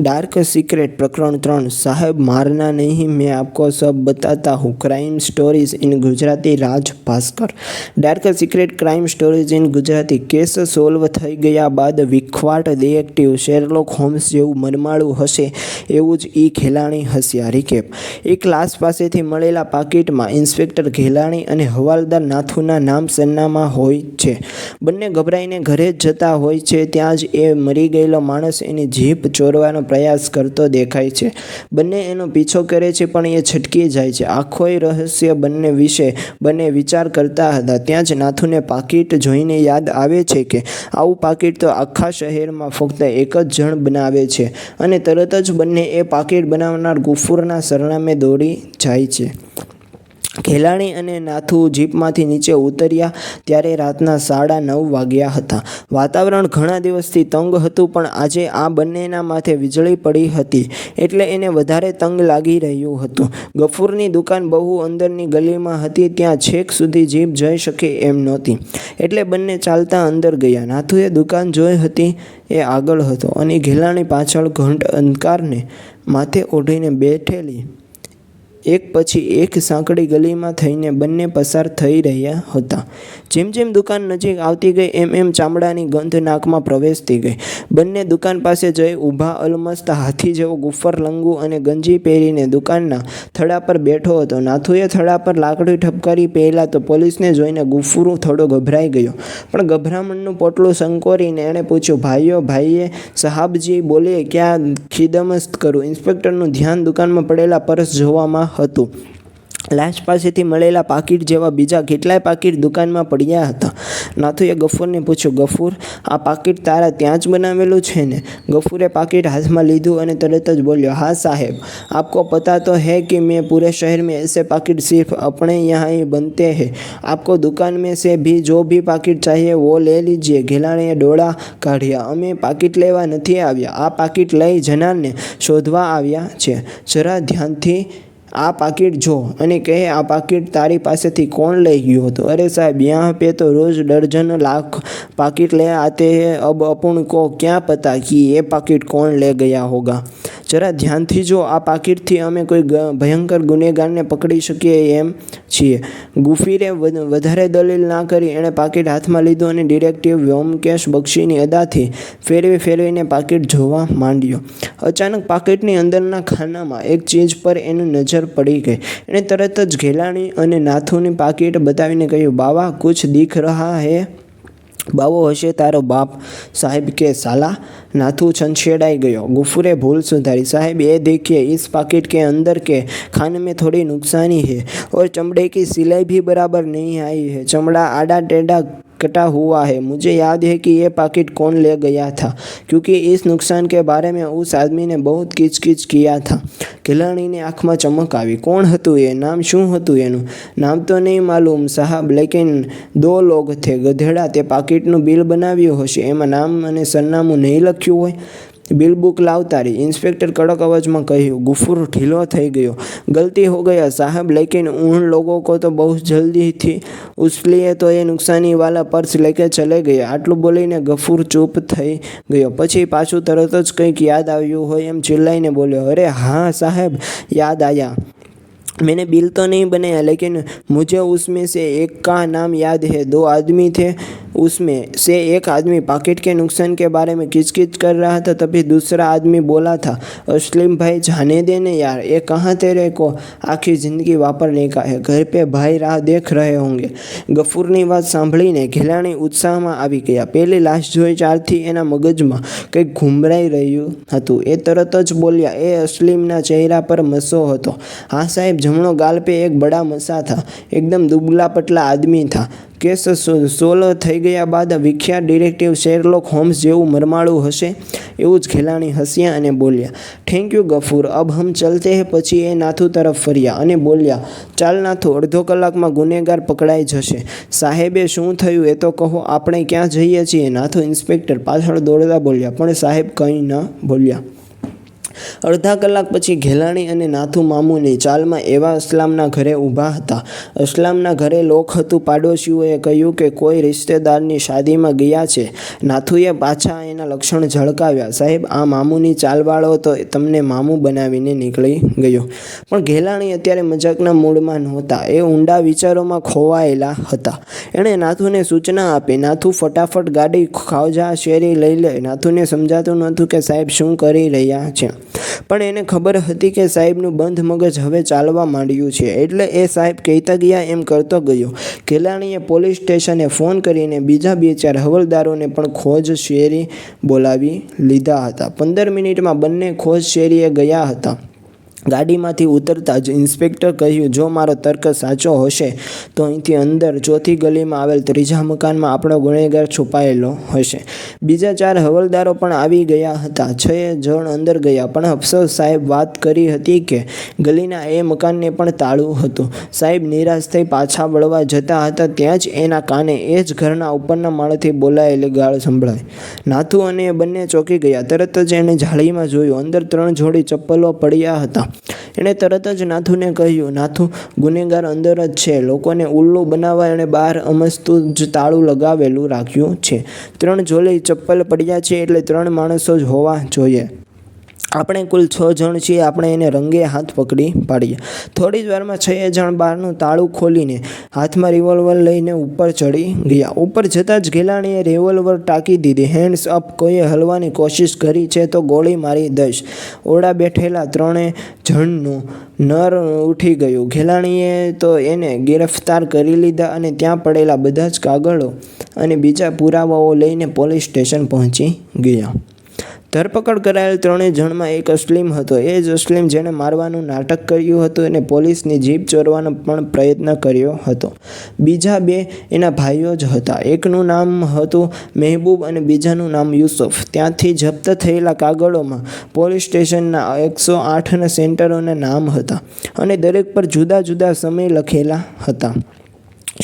Dark secret પ્રકરણ ત્રણ, સાહેબ, મારના નહીં, મેં આપકો સબ બતાતા હું. Crime stories in Gujarati Raj Bhaskar dark secret crime stories in Gujarati case solve થઈ ગયા બાદ વિખવાટ ડિએક્ટિવ શેરલોક હોમ્સ જેવું મરમાળું હશે એવું જ ઈ ખેલાણી હસ્યા. રીકેપ એક ક્લાસ પાસેથી મળેલા પાકીટમાં ઇન્સ્પેક્ટર ઘેલાણી અને હવાલદાર નાથુના નામ સન્નામાં હોય છે. બંને ગભરાઈને ઘરે જ જતા હોય છે. ત્યાં જ એ મરી ગયેલો માણસ એની જીભ ચોરવાનો પ્રયાસ કરતો દેખાય છે. બંને એનો પીછો કરે છે, પણ એ છટકી જાય છે. આખોય રહસ્ય બંને વિશે બંને વિચાર કરતા હતા. ત્યાં જ નાથુને પાકીટ જોઈને યાદ આવે છે કે આવું પાકીટ તો આખા શહેરમાં ફક્ત એક જ જણ બનાવે છે અને તરત જ બંને એ પાકીટ બનાવનાર ગુફુરના સરનામે દોડી જાય છે. ખેલાણી અને નાથુ જીપમાંથી નીચે ઉતર્યા ત્યારે રાતના સાડા નવ વાગ્યા હતા. વાતાવરણ ઘણા દિવસથી તંગ હતું, પણ આજે આ બંનેના માથે વીજળી પડી હતી એટલે એને વધારે તંગ લાગી રહ્યું હતું. ગફૂરની દુકાન બહુ અંદરની ગલીમાં હતી, ત્યાં છેક સુધી જીપ જઈ શકે એમ નહોતી. એટલે બંને ચાલતા અંદર ગયા. નાથુએ દુકાન જોઈ હતી, એ આગળ હતો અને ઘેલાણી પાછળ ઘંટ અંધકારને માથે ઓઢીને બેઠેલી એક પછી એક સાંકડી ગલીમાં થઈને બંને પસાર થઈ રહ્યા હતા. જેમ જેમ દુકાન નજીક આવતી ગઈ, એમ એમ ચામડાની ગંધ નાકમાં પ્રવેશતી ગઈ. બંને દુકાન પાસે જઈ ઊભા અલમસ્ત હાથી જેવો ગુફર લંગુ અને ગંજી પહેરીને દુકાનના થડા પર બેઠો હતો. નાથુએ થડા પર લાકડી ઠપકારી પહેલાં તો પોલીસને જોઈને ગુફુરો થોડો ગભરાઈ ગયો. પણ ગભરામણનું પોટલું સંકોરીને એણે પૂછ્યું, ભાઈઓ, ભાઈએ સાહાબજી બોલે ક્યાં ખિદમસ્ત કરું? ઇન્સ્પેક્ટરનું ધ્યાન દુકાનમાં પડેલા પરસ જોવામાં હતું. લાશ પાસેથી મળેલા પાકીટ જેવા બીજા કેટલાય પાકીટ દુકાનમાં પડ્યા હતા. નાથુએ ગફૂરને પૂછ્યું, ગફુર, આ પાકીટ તારા ત્યાં જ બનાવેલું છે ને? ગફૂરે પાકીટ હાથમાં લીધું અને તરત જ બોલ્યો, હા, સાહેબ. આપકો પતા તો હે કે મેં પૂરે શહેરમાં એસે પાકીટ સિર્ફ આપણે યહાં બનતે હૈ. આપકો દુકાન મેં સે ભી જો ભી પાકીટ ચાહીએ, વો લે લીજીએ. ઘેલાણીએ ડોળા કાઢ્યા. અમે પાકીટ લેવા નથી આવ્યા. આ પાકીટ લઈ જનારને શોધવા આવ્યા છે. જરા ધ્યાનથી આ પાકીટ જો અને કહે આ પાકીટ તારી પાસેથી કોણ લઈ ગયું હતું અરે સાહેબ યહાં पे तो रोज़ दर्जन लाख पाकिट ले आते हैं अब अपन को क्या पता कि ये पाकिट कौन ले गया होगा જરા ધ્યાનથી જો આ પાકીટથી અમે કોઈ ભયંકર ગુનેગારને પકડી શકીએ એમ છીએ. ગુફીરે વધારે દલીલ ના કરી એણે પાકીટ હાથમાં લીધું અને ડિરેક્ટિવ વ્યોમકેશ બક્ષીની અદાથી ફેરવી ફેરવીને પાકીટ જોવા માંડ્યો. અચાનક પાકીટની અંદરના ખાનામાં એક ચીજ પર એની નજર પડી ગઈ. એણે તરત જ ઘેલાણી અને નાથુની પાકીટ બતાવીને કહ્યું, બાવા, કુછ દીખ રહા હે? બાવો હશે તારો બાપ સાહેબ કે સાલા? नाथू छनछेड़ाई गयो गुफुरे भूल सुधारी साहब ये देखिए इस पाकिट के अंदर के खाने में थोड़ी नुकसानी है और चमड़े की सिलाई भी बराबर नहीं आई है चमड़ा आड़ा टेढ़ा कटा हुआ है मुझे याद है कि ये पाकिट कौन ले गया था क्योंकि इस नुकसान के बारे में उस आदमी ने बहुत किचकिच किया था ખિલાણીની આંખમાં ચમક આવી કોણ હતું એ નામ શું હતું એનું નામ તો નહીં માલુમ સાહબ લેકિન દો લોગ થે ગધેડા તે પાકીટનું બિલ બનાવ્યું હશે એમાં નામ અને સરનામું નહીં લખ્યું હોય बिल बुक लावता रही इंस्पेक्टर कड़क आवाज में કહ્યું ગુફુર ઢીલો થઈ ગયો गलती हो गया साहब लेकिन उन लोगों को तो बहुत जल्दी थी उसलिए तो ये नुकसानी वाला पर्स लेके चले ગયા આટલું બોલીને ગફૂર ચૂપ થઈ ગયો પછી પાછું તરત જ કંઈક યાદ આવ્યું હોય એમ ચિલ્લાઈને બોલ્યો અરે હા સાહેબ याद आया मैंने बिल तो नहीं बनाया लेकिन मुझे उसमें से एक का नाम याद है दो आदमी थे उसमें से एक आदमी पॉकेट के नुकसान के बारे में किचकिच कर रहा था तभी दूसरा आदमी बोला था असलीम भाई जाने देने यार ये कहाँ तेरे को આખી જિંદગી વાપરને का है घर पे ભાઈ રાહ દેખ રહે હોંગે ગફૂરની વાત સાંભળીને ઘેલાણી ઉત્સાહમાં આવી ગયા પહેલી લાશ જોઈ ચારથી એના મગજમાં કંઈક ઘૂમરાઈ રહ્યું હતું એ તરત જ બોલ્યા એ અસલીમના ચહેરા પર મસો હતો હા સાહેબ જમણો ગાલ पे एक बड़ा मसा था एकदम दुबला पतला आदमी था કેસ સોલ્વ થઈ ગયા બાદ વિખ્યાત ડિરેક્ટિવ શેરલોક હોમ્સ જેવું મરમાળું હશે એવું જ ખેલાણી હસ્યા અને બોલ્યા થેન્ક યુ ગફૂર, અબ હમ ચલતે હે, પછી એ નાથુ તરફ ફર્યા. અને બોલ્યા, ચાલ નાથુ, અડધો કલાકમાં ગુનેગાર પકડાઈ જશે. સાહેબે, શું થયું? એ તો કહો, આપણે ક્યાં જઈએ છીએ? નાથુ ઇન્સ્પેક્ટર પાછળ દોડતા બોલ્યા, પણ સાહેબ, કંઈ ન, બોલ્યા. અડધા કલાક પછી ઘેલાણી અને નાથુ મામુની ચાલમાં એવા અસલામના ઘરે ઊભા હતા. અસલામના ઘરે લોક હતું. પાડોશીઓએ કહ્યું કે કોઈ રિશ્તેદારની શાદીમાં ગયા છે. નાથુએ પાછા એના લક્ષણ ઝળકાવ્યા. સાહેબ, આ મામુની ચાલવાળો તો તમને મામું બનાવીને નીકળી ગયો. પણ ઘેલાણી અત્યારે મજાકના મૂડમાં નહોતા. એ ઊંડા વિચારોમાં ખોવાયેલા હતા. એણે નાથુને સૂચના આપી. નાથુ ફટાફટ ગાડી ખાવજા શેરી લઈ લે. નાથુને સમજાતું નહોતું કે સાહેબ શું કરી રહ્યા છે. પણ એને ખબર હતી કે સાહેબનું બંધ મગજ હવે ચાલવા માંડ્યું છે. એટલે એ સાહેબ કહેતા ગયા એમ કરતો ગયો. કેલાણીએ પોલીસ સ્ટેશને ફોન કરીને બીજા બે ચાર હવલદારોને પણ ખોજ શેરી બોલાવી લીધા હતા. પંદર મિનિટમાં બંને ખોજ શેરીએ ગયા હતા. ગાડીમાંથી ઉતરતા જ ઇન્સ્પેક્ટર કહ્યું, જો મારો તર્ક સાચો હશે, તો અહીંથી અંદર ચોથી ગલીમાં આવેલ ત્રીજા મકાનમાં આપણો ગુનેગાર છુપાયેલો હશે. બીજા ચાર હવલદારો પણ આવી ગયા હતા. છ જણ અંદર ગયા. પણ અફસોસ સાહેબ વાત કરી હતી કે ગલીના એ મકાનને પણ તાળું હતું. સાહેબ નિરાશ થઈ પાછા વળવા જતા હતા. ત્યાં જ એના કાને એ જ ઘરના ઉપરના માળેથી બોલાયેલી ગાળ સંભળાય નાથુ અને એ બંને ચોંકી ગયા. તરત જ એણે જાળીમાં જોયું, અંદર ત્રણ જોડી ચપ્પલો પડ્યા હતા. એણે તરત જ નાથુને કહ્યું, નાથુ, ગુનેગાર અંદર જ છે. લોકોને ઉલ્લુ બનાવવા એણે બહાર અમસ્તું જ તાળું લગાવેલું રાખ્યું છે. ત્રણ જોલી ચપ્પલ પડ્યા છે એટલે ત્રણ માણસો જ હોવા જોઈએ. આપણે કુલ છ જણ છીએ, આપણે એને રંગે હાથ પકડી પાડીએ. થોડી જ વારમાં છ જણ બહારનું તાળું ખોલીને હાથમાં રિવોલ્વર લઈને ઉપર ચડી ગયા. ઉપર જતાં જ ગેલાણીએ રિવોલ્વર ટાંકી દીધી. હેન્ડ્સ અપ કોઈએ હલવાની કોશિશ કરી છે તો ગોળી મારી દઈશ. ઓળા બેઠેલા ત્રણે જણનું નર ઉઠી ગયું. ઘેલાણીએ તો એને ગિરફ્તાર કરી લીધા અને ત્યાં પડેલા બધા જ કાગળો અને બીજા પુરાવાઓ લઈને પોલીસ સ્ટેશન પહોંચી ગયા. ધરપકડ કરાયેલ ત્રણેય જણમાં એક અસલીમ હતો. એ જ અસલીમ જેણે મારવાનું નાટક કર્યું હતું અને પોલીસની જીપ ચોરવાનો પણ પ્રયત્ન કર્યો હતો. બીજા બે એના ભાઈઓ જ હતા. એકનું નામ હતું મહેબૂબ અને બીજાનું નામ યુસુફ. ત્યાંથી જપ્ત થયેલા કાગળોમાં પોલીસ સ્ટેશનના એકસો આઠના સેન્ટરોના નામ હતા અને દરેક પર જુદા જુદા સમય લખેલા હતા.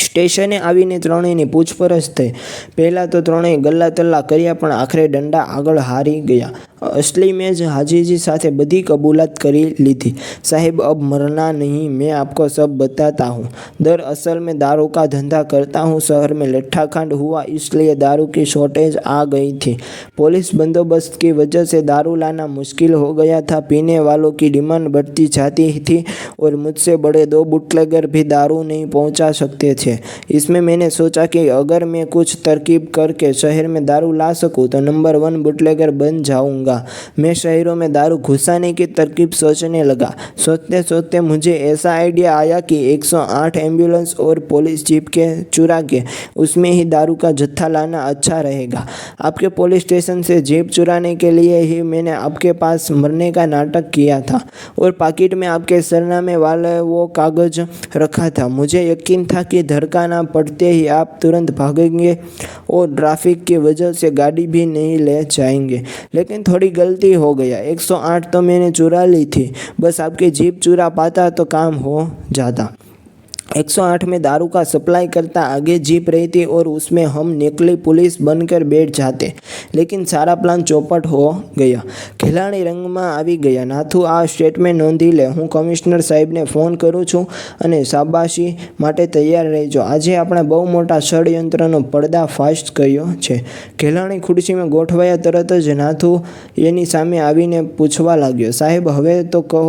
સ્ટેશને આવીને ત્રણેયની પૂછપરછ થઈ. પહેલાં તો ત્રણેય ગલ્લા તલ્લા કર્યા પણ આખરે દંડા આગળ હારી ગયા. असलीमे જ हाजी સાથે બધી કબૂલાત કરી લીધી साहिब अब मरना नहीं मैं आपको सब बताता हूँ दरअसल मैं दारू का धंधा करता हूँ शहर में लट्ठा कांड हुआ इसलिए दारू की शॉर्टेज आ गई थी पुलिस बंदोबस्त की वजह से दारू लाना मुश्किल हो गया था पीने वालों की डिमांड बढ़ती जाती थी और मुझसे बड़े दो बुटलेगर भी दारू नहीं पहुंचा सकते थे इसमें मैंने सोचा कि अगर मैं कुछ तरकीब करके शहर में दारू ला सकूं तो नंबर वन बुटलेगर बन जाऊंगा मैं शहरों में दारू घुसाने की तरकीब सोचने लगा। सोचते सोचते मुझे ऐसा आइडिया आया कि 108 एंबुलेंस और पुलिस जीप के चुरा के उसमें ही दारू का जत्था लाना अच्छा रहेगा। आपके पुलिस स्टेशन से जीप चुराने के लिए ही मैंने आपके पास मरने का नाटक किया था और पाकिट में आपके सरनामे वाले वो कागज़ रखा था। मुझे यकीन था कि धड़का ना पड़ते ही आप तुरंत भागेंगे और ट्रैफ़िक की वजह से गाड़ी भी नहीं ले जाएँगे। लेकिन थोड़ी गलती हो गया 108 तो मैंने चुरा ली थी बस आपकी जीप चुरा पाता तो काम हो जाता 108 में दारू का सप्लाई करता आगे जीप रहती और उसमें हम निकली पुलिस बनकर बैठ जाते लेकिन सारा प्लान ચોપટ હો ગયા ખેલાડી રંગમાં આવી ગયા નાથુ આ સ્ટેટમેન્ટ નોંધી લે હું કમિશનર સાહેબને ફોન કરું છું અને શાબાશી માટે તૈયાર રહેજો આજે આપણે બહુ મોટા ષડયંત્રનો પર્દાફાશ કર્યો છે ખેલાણી ખુરશીમાં ગોઠવાયા તરત જ નાથુ એની સામે આવીને પૂછવા લાગ્યો સાહેબ હવે તો કહો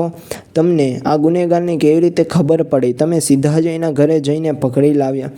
તમને આ ગુનેગારની કેવી રીતે ખબર પડી તમે સીધા જ એના ઘરે જઈને પકડી લાવ્યા.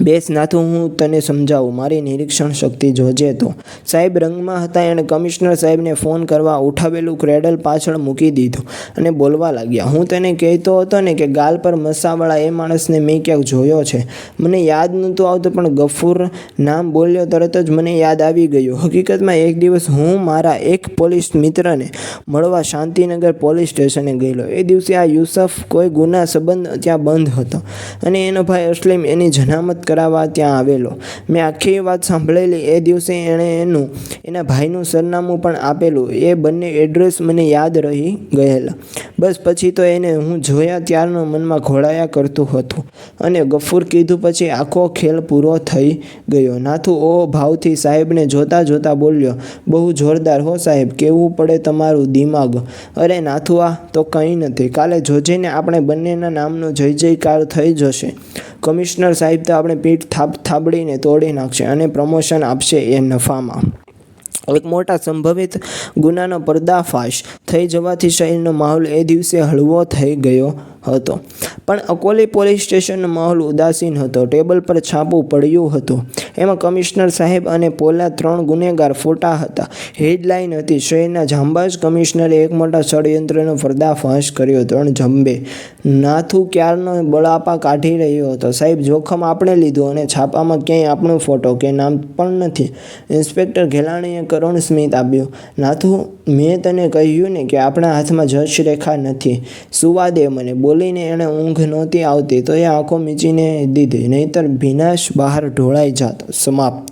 બેસ નાથું હું તને સમજાવું. મારી નિરીક્ષણ શક્તિ જોજે તો. સાહેબ રંગમાં હતા એણે કમિશનર સાહેબને ફોન કરવા ઉઠાવેલું ક્રેડલ પાછળ મૂકી દીધું અને બોલવા લાગ્યા. હું તને કહેતો હતો ને કે ગાલ પર મસાવાળા એ માણસને મેં ક્યાંક જોયો છે. મને યાદ નહોતું આવતું પણ ગફૂર નામ બોલ્યો તરત જ મને યાદ આવી ગયું. હકીકતમાં એક દિવસ હું મારા એક પોલીસ મિત્રને મળવા શાંતિનગર પોલીસ સ્ટેશને ગયેલો. એ દિવસે આ યુસફ કોઈ ગુના સંબંધ ત્યાં બંધ હતો અને એનો ભાઈ અસલીમ એની જનામત કરાવવા ત્યાં આવેલો. મેં આખી વાત સાંભળેલી એ દિવસે એણે એનું, એના ભાઈનું સરનામું પણ આપેલું. એ બંને એડ્રેસ મને યાદ રહી ગયેલા. બસ પછી તો એને હું જોયા ત્યારનો મનમાં ઘોળાયા કરતું હતું અને ગફૂર કીધું પછી આખો ખેલ પૂરો થઈ ગયો. નાથુ ઓ ભાવથી સાહેબને જોતા જોતા બોલ્યો, બહુ જોરદાર હો સાહેબ, કેવું પડે તમારું દિમાગ? અરે નાથુ આ તો કંઈ નથી. કાલે જોજેને આપણે બંનેના નામનો જય જયકાર થઈ જશે. કમિશનર સાહેબ તો આપણે પીઠ થાપ થાબડીને તોડી નાખશે અને પ્રમોશન આપશે એ નફામાં. એક મોટા સંભવિત ગુનાનો પર્દાફાશ થઈ જવાથી શહેરનો માહોલ એ દિવસે હળવો થઈ ગયો હતો. પણ અકોલી પોલીસ સ્ટેશનનો માહોલ ઉદાસીન હતો. ટેબલ પર છાપું પડ્યું હતું. એમાં કમિશનર સાહેબ અને પોલા ત્રણ ગુનેગાર ફોટા હતા. હેડલાઇન હતી. શહેરના જાંબાજ કમિશનરે એક મોટા ષડયંત્રનો પર્દાફાશ કર્યો. ત્રણ જંબે. નાથુ ક્યારનો બળાપા કાઢી રહ્યો હતો? સાહેબ, જોખમ આપણે લીધું અને છાપામાં ક્યાંય આપણો ફોટો કે નામ પણ નથી. ઇન્સ્પેક્ટર ઘેલાણીએ કરુણ સ્મિત આપ્યું. નાથુ, મેં તને કહ્યું ને કે આપણા હાથમાં જશ રેખા નથી. સુવા દે મને. બોલીને એણે ઊંઘ નહોતી આવતી. તો એ આંખો મીચીને દીધી. નહીતર ભીનાશ બહાર ઢોળાઈ જાત. 圆满。